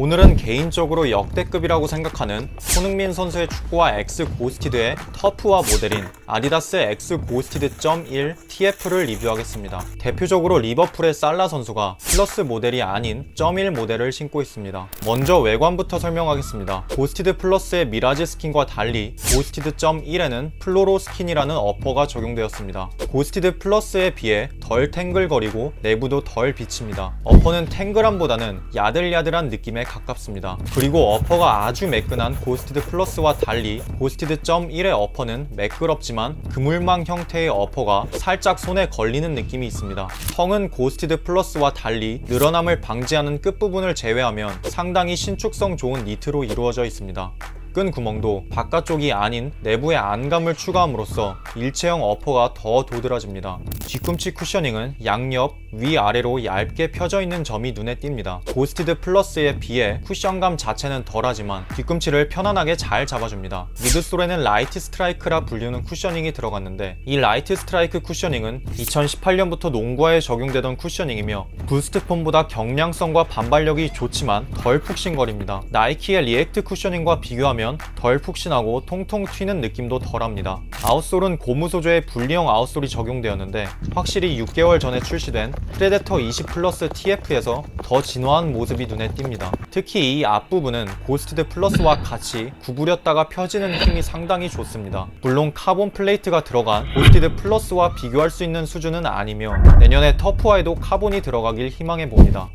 오늘은 개인적으로 역대급이라고 생각하는 손흥민 선수의 축구와 X 고스티드의 터프와 모델인 아디다스 X 고스티드.1 TF를 리뷰하겠습니다. 대표적으로 리버풀의 살라 선수가 플러스 모델이 아닌 .1 모델을 신고 있습니다. 먼저 외관부터 설명하겠습니다. 고스티드 플러스의 미라지 스킨과 달리 고스티드 .1에는 플로로 스킨이라는 어퍼가 적용되었습니다. 고스티드 플러스에 비해 덜 탱글거리고 내부도 덜 비칩니다. 어퍼는 탱글함보다는 야들야들한 느낌에 가깝습니다. 그리고 어퍼가 아주 매끈한 고스티드 플러스와 달리 고스티드 .1의 어퍼는 매끄럽지만 그물망 형태의 어퍼가 살짝 손에 걸리는 느낌이 있습니다. 성은 고스티드 플러스와 달리 늘어남을 방지하는 끝부분을 제외하면 상당히 신축성 좋은 니트로 이루어져 있습니다. 끈 구멍도 바깥쪽이 아닌 내부에 안감을 추가함으로써 일체형 어퍼가 더 도드라집니다. 뒤꿈치 쿠셔닝은 양옆, 위아래로 얇게 펴져 있는 점이 눈에 띕니다. 고스티드 플러스에 비해 쿠션감 자체는 덜하지만 뒤꿈치를 편안하게 잘 잡아줍니다. 미드솔에는 라이트 스트라이크라 불리는 쿠셔닝이 들어갔는데 이 라이트 스트라이크 쿠셔닝은 2018년부터 농구화에 적용되던 쿠셔닝이며 부스트 폼보다 경량성과 반발력이 좋지만 덜 푹신거립니다. 나이키의 리액트 쿠셔닝과 비교하면 덜 푹신하고 통통 튀는 느낌도 덜합니다. 아웃솔은 고무 소재의 분리형 아웃솔이 적용되었는데 확실히 6개월 전에 출시된 프레데터 20 플러스 TF에서 더 진화한 모습이 눈에 띕니다. 특히 이 앞부분은 고스티드 플러스와 같이 구부렸다가 펴지는 힘이 상당히 좋습니다. 물론 카본 플레이트가 들어간 고스티드 플러스와 비교할 수 있는 수준은 아니며 내년에 터프와에도 카본이 들어가길 희망해 봅니다.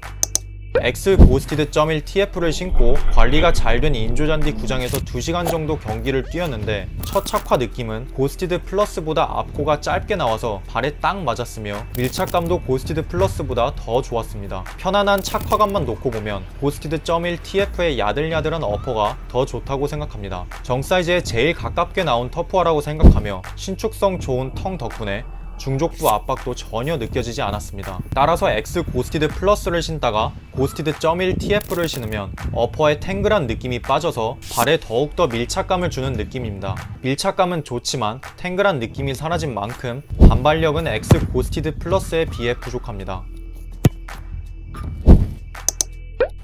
X 고스티드 .1 TF를 신고 관리가 잘 된 인조잔디 구장에서 2시간 정도 경기를 뛰었는데 첫 착화 느낌은 고스티드 플러스보다 앞코가 짧게 나와서 발에 딱 맞았으며 밀착감도 고스티드 플러스보다 더 좋았습니다. 편안한 착화감만 놓고 보면 고스티드 .1 TF의 야들야들한 어퍼가 더 좋다고 생각합니다. 정 사이즈에 제일 가깝게 나온 터프화라고 생각하며 신축성 좋은 텅 덕분에 중족부 압박도 전혀 느껴지지 않았습니다. 따라서 X 고스티드 플러스를 신다가 고스티드 .1 TF를 신으면 어퍼의 탱글한 느낌이 빠져서 발에 더욱더 밀착감을 주는 느낌입니다. 밀착감은 좋지만 탱글한 느낌이 사라진 만큼 반발력은 X 고스티드 플러스에 비해 부족합니다.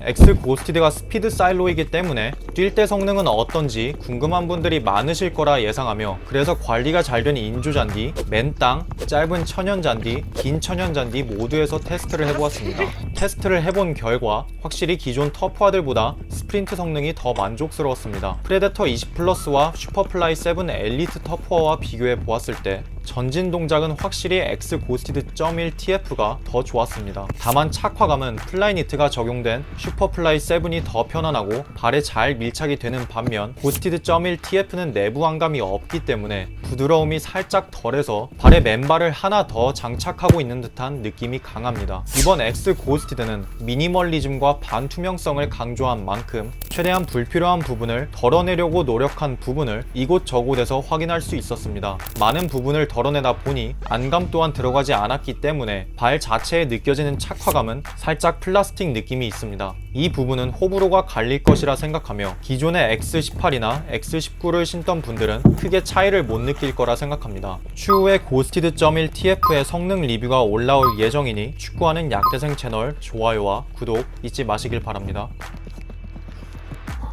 X 고스티드가 스피드 사일로이기 때문에 뛸 때 성능은 어떤지 궁금한 분들이 많으실 거라 예상하며 그래서 관리가 잘 된 인조잔디, 맨땅, 짧은 천연잔디, 긴 천연잔디 모두에서 테스트를 해보았습니다. 테스트를 해본 결과 확실히 기존 터프화들보다 스프린트 성능이 더 만족스러웠습니다. 프레데터 20 플러스와 슈퍼플라이 7 엘리트 터프화와 비교해 보았을 때 전진 동작은 확실히 X 고스티드 .1 TF가 더 좋았습니다. 다만 착화감은 플라이니트가 적용된 슈퍼플라이 7이 더 편안하고 발에 잘 밀착이 되는 반면 고스티드 .1 TF는 내부 안감이 없기 때문에 부드러움이 살짝 덜해서 발에 맨발을 하나 더 장착하고 있는 듯한 느낌이 강합니다. 이번 X 고 스티드는 미니멀리즘과 반투명성을 강조한 만큼 최대한 불필요한 부분을 덜어내려고 노력한 부분을 이곳 저곳에서 확인할 수 있었습니다. 많은 부분을 덜어내다 보니 안감 또한 들어가지 않았기 때문에 발 자체에 느껴지는 착화감은 살짝 플라스틱 느낌이 있습니다. 이 부분은 호불호가 갈릴 것이라 생각하며 기존의 X18이나 X19를 신던 분들은 크게 차이를 못 느낄 거라 생각합니다. 추후에 고스티드 .1 TF의 성능 리뷰가 올라올 예정이니 축구하는 약대생 채널 좋아요와 구독 잊지 마시길 바랍니다.